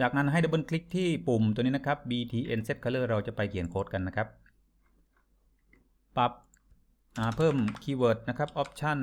จากนั้นให้ดับเบิลคลิกที่ปุ่มตัวนี้นะครับ btn set color เราจะไปเขียนโค้ดกันนะครับ ปรับเพิ่มคีย์เวิร์ดนะครับ option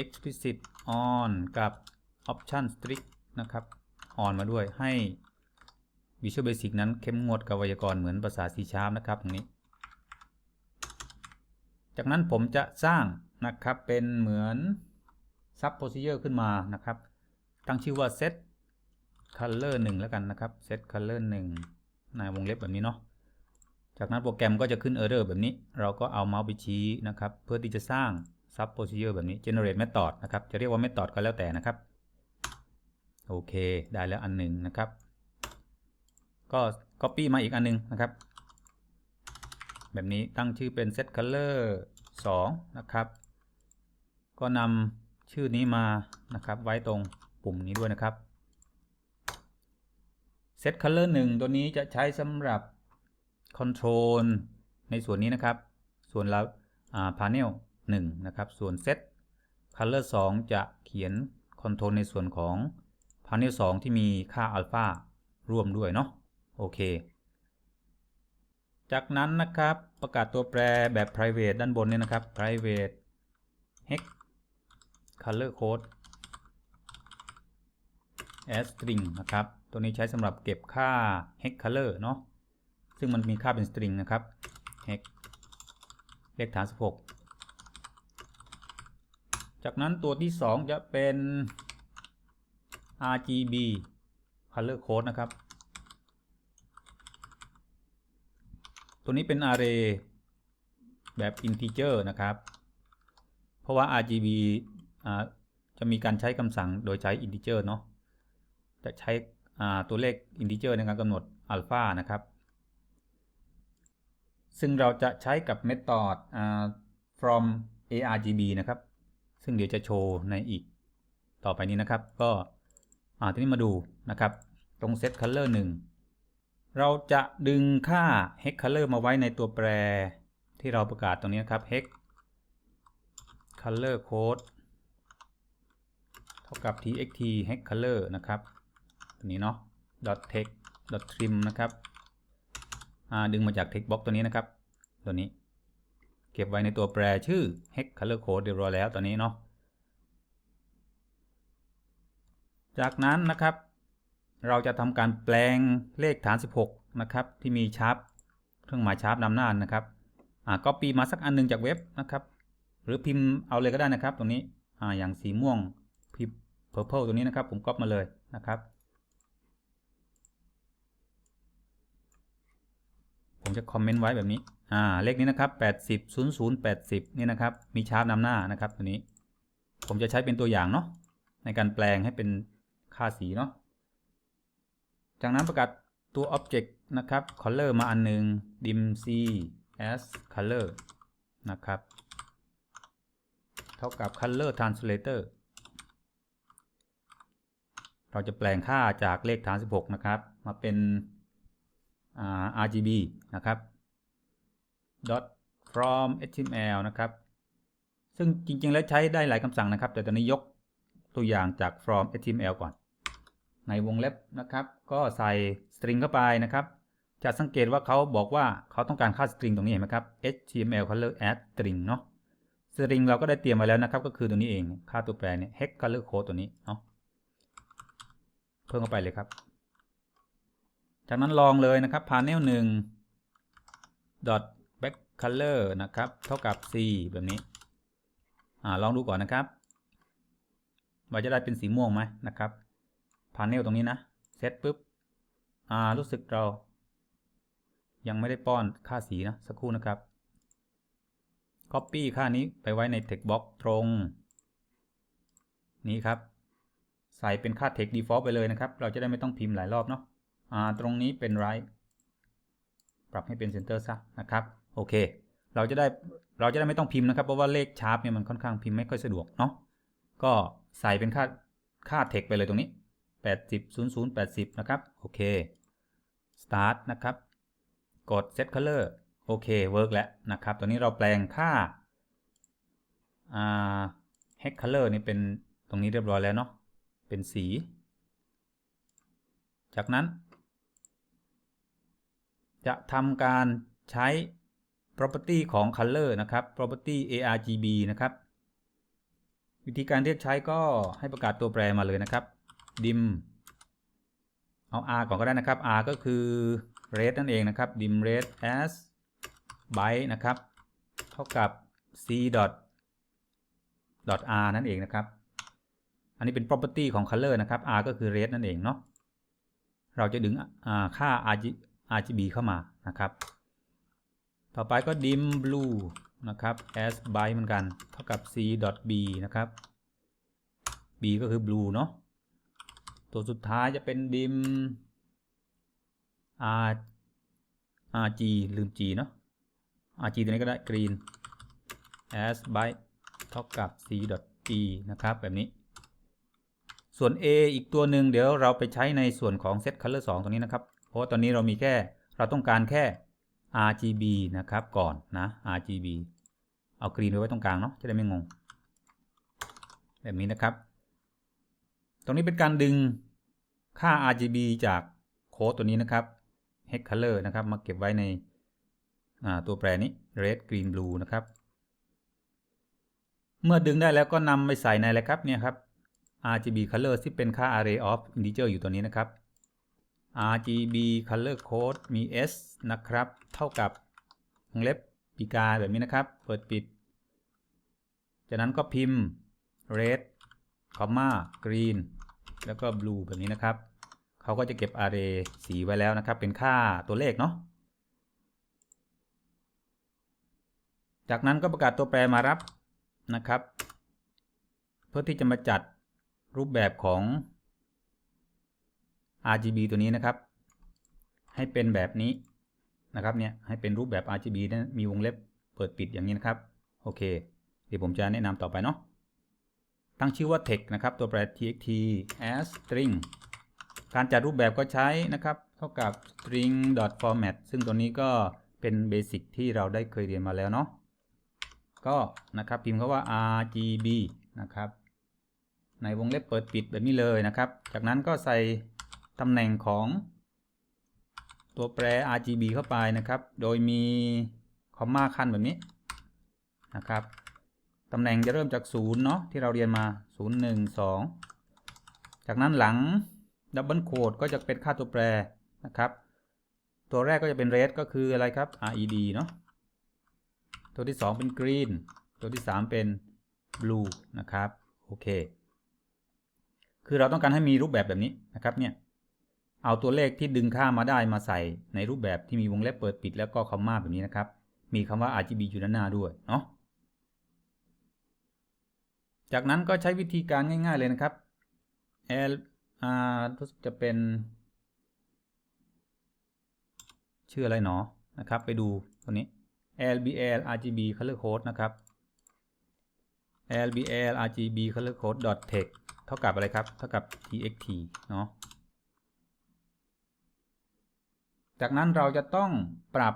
explicit on กับ option strict นะครับ on มาด้วยให้ Visual Basic นั้นเข้มงวดกับไวยากรณ์เหมือนภาษา C Sharp นะครับตรงนี้ จากนั้นผมจะสร้างนะครับเป็นเหมือน sub procedure ขึ้นมานะครับ ตั้งชื่อว่า set color 1 แล้วกันนะครับ set color 1ในวงเล็บแบบนี้เนาะจากนั้นโปรแกรมก็จะขึ้น error แบบนี้ เราก็เอาเมาส์ไปชี้นะครับ เพื่อที่จะสร้าง sub procedure แบบนี้ generate method นะครับ จะเรียกว่า method ก็แล้วแต่นะครับ โอเค ได้แล้วอันหนึ่งนะครับ ก็ copy มาอีกอันหนึงนะครับ แบบนี้ตั้งชื่อเป็น set color 2 นะครับ ก็นำชื่อนี้มานะครับ ไว้ตรงปุ่มนี้ด้วยนะครับ set color 1ตัวนี้จะใช้สำหรับ control ในส่วนนี้นะครับ ส่วนเราอ่า panel 1นะครับ ส่วน set color 2จะเขียน control ในส่วนของ panel 2ที่มีค่า alpha ร่วมด้วยเนาะโอเค จากนั้นนะครับประกาศตัวแปรแบบ private ด้านบนเนี่ยนะครับ private hex color code as string นะครับ ตัวนี้ใช้สำหรับเก็บค่า hex color เนาะซึ่งมันมีค่าเป็น string นะครับ hex เลขฐาน 16 จากนั้นตัวที่ 2 จะเป็น RGB color code นะครับ ตัวนี้เป็น array แบบ integer นะครับ เพราะว่า RGB จะมีการใช้คำสั่งโดยใช้ integer เนาะ จะใช้ ตัวเลข integer ในการกำหนด alpha นะครับ ซึ่งเราจะใช้กับ method อ่า from argb นะครับ ซึ่งเดี๋ยวจะโชว์ในอีกต่อไปนี้นะครับ ก็ทีนี้มาดูนะครับ ตรง set color 1 เราจะดึงค่า hex color มาไว้ในตัวแปรที่เราประกาศตรงนี้นครับ hex color code เท่ากับ txt hex color นะครับ ตัวนี้เนาะ dot text dot trim นะครับดึงมาจาก text box ตัวนี้นะครับ ตัวนี้ เก็บไว้ในตัวแปรชื่อ hex color code เรียบร้อยแล้วตัวนี้เนาะ จากนั้นนะครับ เราจะทำการแปลงเลขฐาน 16 นะครับ ที่มีชาร์ปเครื่องหมายชาร์ปนำหน้านะครับอ่าก็ปีมาสักอันหนึงจากเว็บนะครับ หรือพิมพ์เอาเลยก็ได้นะครับ ตรงนี้อ่าอย่างสีม่วงพิมพ์ purple ตัวนี้นะครับ ผมก๊อปมาเลยนะครับ ผมจะคอมเมนต์ไว้แบบนี้ อ่า เลขนี้นะครับ 80 00 80 นี่นะครับ มีชาร์ปนำหน้านะครับตัวนี้ ผมจะใช้เป็นตัวอย่างเนาะ ในการแปลงให้เป็นค่าสีเนาะ จากนั้นประกาศตัว object นะครับ color มาอันหนึ่ง dim c as color นะครับ เท่ากับ color translator เราจะแปลงค่าจากเลขฐาน 16 นะครับ มาเป็น RGB นะครับ dot from html นะครับ ซึ่งจริงๆ แล้วใช้ได้หลายคำสั่งนะครับ แต่ตอนนี้ยกตัวอย่างจาก from html ก่อน ในวงเล็บนะครับ ก็ใส่ string เข้าไปนะครับ จะสังเกตว่าเขาบอกว่าเขาต้องการค่า string ตรงนี้เห็นไหมครับ html color add string เนาะ string เราก็ได้เตรียมไว้แล้วนะครับ ก็คือตัวนี้เอง ค่าตัวแปรเนี่ย hex color code ตัวนี้เนาะ เพิ่มเข้าไปเลยครับ จากนั้นลองเลยนะครับ panel 1 dot back color นะครับ เท่ากับ c แบบนี้อ่าลองดูก่อนนะครับว่าจะได้เป็นสีม่วงไหมนะครับ panel ตรงนี้นะ เซตปุ๊บอ่ารู้สึกเรา ยังไม่ได้ป้อนค่าสีนะ สักครู่นะครับ copy ค่านี้ไปไว้ใน text box ตรง นี้ครับ ใส่เป็นค่า text default ไปเลยนะครับ เราจะได้ไม่ต้องพิมพ์หลายรอบเนาะ ตรงนี้เป็น right ปรับให้เป็น center ซะนะครับโอเค เราจะได้เราจะได้ไม่ต้องพิมพ์นะครับ เพราะว่าเลขชาร์ปเนี่ยมันค่อนข้างพิมพ์ไม่ค่อยสะดวกเนาะก็ใส่เป็นค่าค่า text ไปเลยตรงนี้ 80 00 80 นะครับ โอเค start นะครับ กด set color โอเคเวิร์กแล้วนะครับตัวนี้เราแปลงค่า hex color นี่เป็นตรงนี้เรียบร้อยแล้วเนาะเป็นสี จากนั้น จะทำการใช้ property ของ color นะครับ property argb นะครับ วิธีการเรียกใช้ก็ให้ประกาศตัวแปรมาเลยนะครับ dim เอา r ก่อนก็ได้นะครับ r ก็คือ red นั่นเองนะครับ dim red as byte นะครับ เท่ากับ c dot dot r นั่นเองนะครับ อันนี้เป็น property ของ color นะครับ r ก็คือ red นั่นเองเนาะ เราจะดึงค่า RGB เข้ามานะครับ ต่อไปก็ dim blue นะครับ as byte เหมือนกัน เท่ากับ c dot b นะครับ b ก็คือ blue เนาะตัวสุดท้ายจะเป็น dim r rg ลืม g เนาะ rg ตัวนี้ก็ได้ green as byte เท่ากับ c dot g นะครับแบบนี้ส่วน a อีกตัวหนึ่งเดี๋ยวเราไปใช้ในส่วนของ set color 2 ตรงนี้นะครับ ราะว่าตอนนี้เรามีแค่เราต้องการแค่ RGB นะครับก่อนนะ RGB เอากรีนไว้ตรงกลางเนาะจะได้ไม่งง แบบนี้นะครับ ตรงนี้เป็นการดึงค่า RGB จากโค้ดตัวนี้นะครับ hex color นะครับมาเก็บไว้ในตัวแปรนี้ red green blue นะครับ เมื่อดึงได้แล้วก็นำไปใส่ในอะไรครับเนี่ยครับ RGB color ที่เป็นค่า array of integer อยู่ตัวนี้นะครับ RGB color code มี s นะครับ เท่ากับวงเล็บปีกาแบบนี้นะครับ เปิดปิด จากนั้นก็พิมพ์ red comma green แล้วก็ blue แบบนี้นะครับ เขาก็จะเก็บ array สีไว้แล้วนะครับ เป็นค่าตัวเลขเนาะ จากนั้นก็ประกาศตัวแปรมารับนะครับ เพื่อที่จะมาจัดรูปแบบของ RGB ตัวนี้นะครับ ให้เป็นแบบนี้นะครับเนี่ยให้เป็นรูปแบบ RGB นะมีวงเล็บเปิดปิดอย่างนี้นะครับ โอเค เดี๋ยวผมจะแนะนำต่อไปเนาะตั้งชื่อว่า text นะครับ ตัวแปร txt as string การจัดรูปแบบก็ใช้นะครับ เท่ากับ string format ซึ่งตัวนี้ก็เป็นเบสิกที่เราได้เคยเรียนมาแล้วเนาะก็นะครับพิมพ์คาว่า RGB นะครับ ในวงเล็บเปิดปิดแบบนี้เลยนะครับ จากนั้นก็ใส่ ตำแหน่งของตัวแปร RGB เข้าไปนะครับ โดยมีคอมมาขั้นแบบนี้นะครับ ตำแหน่งจะเริ่มจาก 0 เนาะที่เราเรียนมา 0 1 2 จากนั้นหลังดับเบิลโคดก็จะเป็นค่าตัวแปรนะครับ ตัวแรกก็จะเป็น red ก็คืออะไรครับ red เนาะ ตัวที่ 2 เป็น green ตัวที่ 3 เป็น blue นะครับ โอเค คือเราต้องการให้มีรูปแบบแบบนี้นะครับเนี่ย เอาตัวเลขที่ดึงค่ามาได้มาใส่ในรูปแบบที่มีวงเล็บเปิดปิดแล้วก็คอมมาแบบนี้นะครับ มีคำว่า RGB อยู่ด้านหน้าด้วยเนาะ จากนั้นก็ใช้วิธีการง่าย ๆเลยนะครับ L อ่ารู้สึกจะเป็น ชื่ออะไรหนอ นะครับ ไปดูตัวนี้ lbl rgb color code นะครับ lbl rgb color code text เท่ากับอะไรครับ เท่ากับ txt เนาะ จากนั้นเราจะต้องปรับ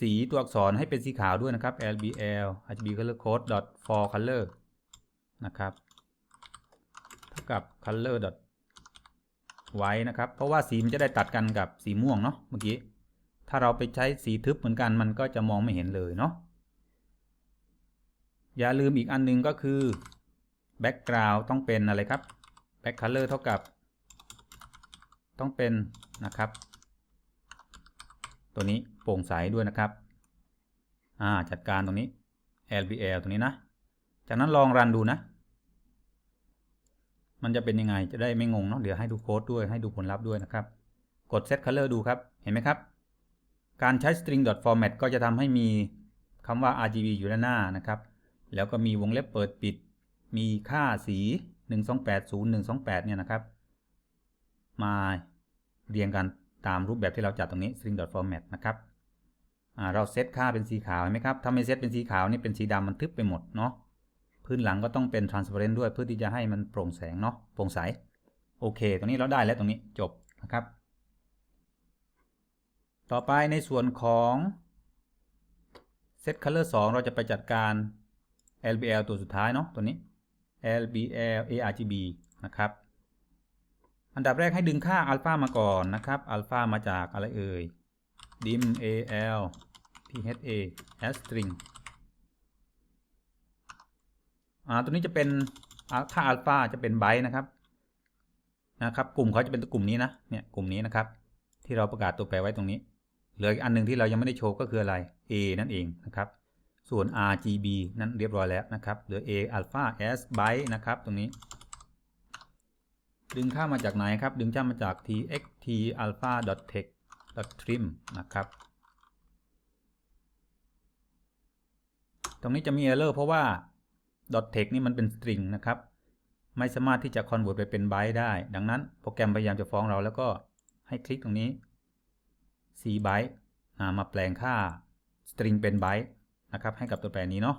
สีตัวอักษรให้เป็นสีขาวด้วยนะครับ lbl rgb color code for color นะครับเท่ากับ color white นะครับ เพราะว่าสีมันจะได้ตัดกันกับสีม่วงเนาะเมื่อกี้ ถ้าเราไปใช้สีทึบเหมือนกันมันก็จะมองไม่เห็นเลยเนาะ อย่าลืมอีกอันนึงก็คือ background ต้องเป็นอะไรครับ back color เท่ากับ ต้องเป็นนะครับ ตัวนี้โปร่งใสด้วยนะครับอ่าจัดการตรงนี้ lbl ตรงนี้นะ จากนั้นลองรันดูนะ มันจะเป็นยังไงจะได้ไม่งงเนาะเดี๋ยวให้ดูโค้ดด้วยให้ดูผลลัพธ์ด้วยนะครับ กด set color ดูครับเห็นไหมครับ การใช้ string format ก็จะทำให้มีคำว่า rgb อยู่ด้านหน้านะครับ แล้วก็มีวงเล็บเปิดปิด มีค่าสี 1280 128 เนี่ยนะครับ มาเรียงกัน ตามรูปแบบที่เราจัดตรงนี้ string format นะครับเราเซตค่าเป็นสีขาวเห็นไหมครับ ถ้าไม่เซตเป็นสีขาวนี่เป็นสีดำมันทึบไปหมดเนาะ พื้นหลังก็ต้องเป็น transparent ด้วยเพื่อที่จะให้มันโปร่งแสงเนาะ โปร่งใส โอเค ตรงนี้เราได้แล้วตรงนี้จบนะครับ ต่อไปในส่วนของ set color 2 เราจะไปจัดการ lbl ตัวสุดท้ายเนาะตัวนี้ lbl argb นะครับ อันดับแรกให้ดึงค่าอัลฟามาก่อนนะครับอัลฟามาจากอะไรเอ่ย dim al pha as string อ่าตัวนี้จะเป็นค่าอัลฟาจะเป็นไบต์นะครับนะครับ กลุ่มเขาจะเป็นกลุ่มนี้นะเนี่ยกลุ่มนี้นะครับ ที่เราประกาศตัวแปรไว้ตรงนี้ เหลืออีกอันหนึ่งที่เรายังไม่ได้โชว์ก็คืออะไร a นั่นเองนะครับ ส่วน rgb นั้นเรียบร้อยแล้วนะครับเหลือ a alpha s byte นะครับตรงนี้ ดึงค่ามาจากไหนครับ ดึงค่ามาจาก txt alpha text trim นะครับ ตรงนี้จะมี error เพราะว่า text นี่มันเป็น string นะครับ ไม่สามารถที่จะ convert ไปเป็น byte ได้ ดังนั้นโปรแกรมพยายามจะฟ้องเราแล้วก็ให้คลิกตรงนี้ c byte มาแปลงค่า string เป็น byte นะครับ ให้กับตัวแปรนี้เนาะ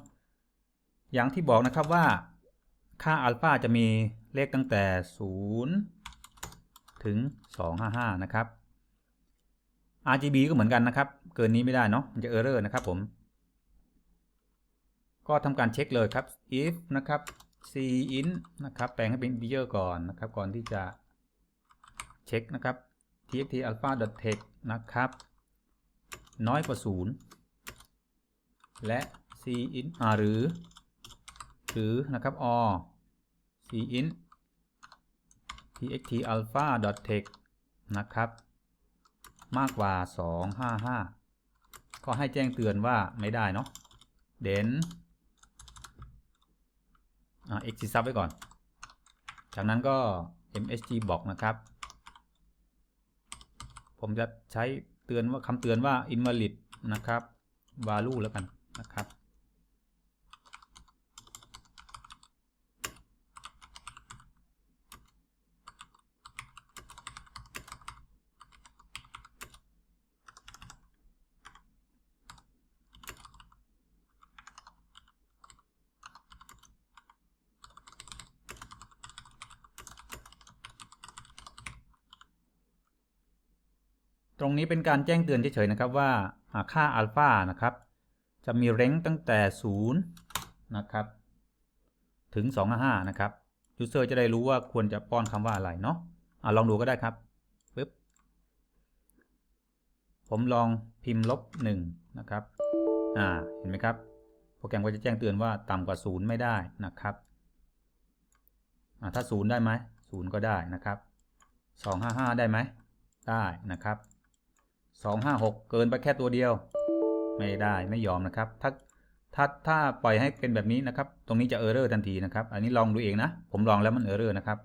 อย่างที่บอกนะครับว่าค่าอัลฟาจะมี เลขตั้งแต่ 0 ถึง 255 นะครับ RGB ก็เหมือนกันนะครับ เกินนี้ไม่ได้เนาะมันจะ error นะครับผม ก็ทำการเช็คเลยครับ if นะครับ cin นะครับ แปลงให้เป็น integer ก่อนนะครับ ก่อนที่จะเช็คนะครับ txt alpha text นะครับ น้อยกว่า 0 และ c in หรือ หรือนะครับ or cin txt alpha text นะครับ มากกว่า 255 ก็ให้แจ้งเตือนว่าไม่ได้เนาะเด่นอ่า exit sub ไว้ก่อน จากนั้นก็ msg บอกนะครับ ผมจะใช้เตือนว่าคำเตือนว่า invalid นะครับ value แล้วกันนะครับ ตรงนี้เป็นการแจ้งเตือนเฉยๆนะครับว่าค่าอัลฟานะครับ จะมีเร้งตั้งแต่ 0 นะครับ ถึง 255 นะครับยูเซอร์จะได้รู้ว่าควรจะป้อนคำว่าอะไรเนาะอะลองดูก็ได้ครับปึ๊บผมลองพิมพ์ลบ1นะครับ อ่า เห็นไหมครับ โปรแกรมก็จะแจ้งเตือนว่าต่ำกว่า 0 ไม่ได้นะครับ อ่า ถ้า 0 ได้ไหม 0 ก็ได้นะครับ 255 ได้ไหม ได้นะครับ 256 เกินไปแค่ตัวเดียว ไม่ได้ไม่ยอมนะครับ ถ้าถ้าถ้าปล่อยให้เป็นแบบนี้นะครับ ตรงนี้จะเออร์เรอร์ทันทีนะครับ อันนี้ลองดูเองนะ ผมลองแล้วมันเออร์เรอร์นะครับ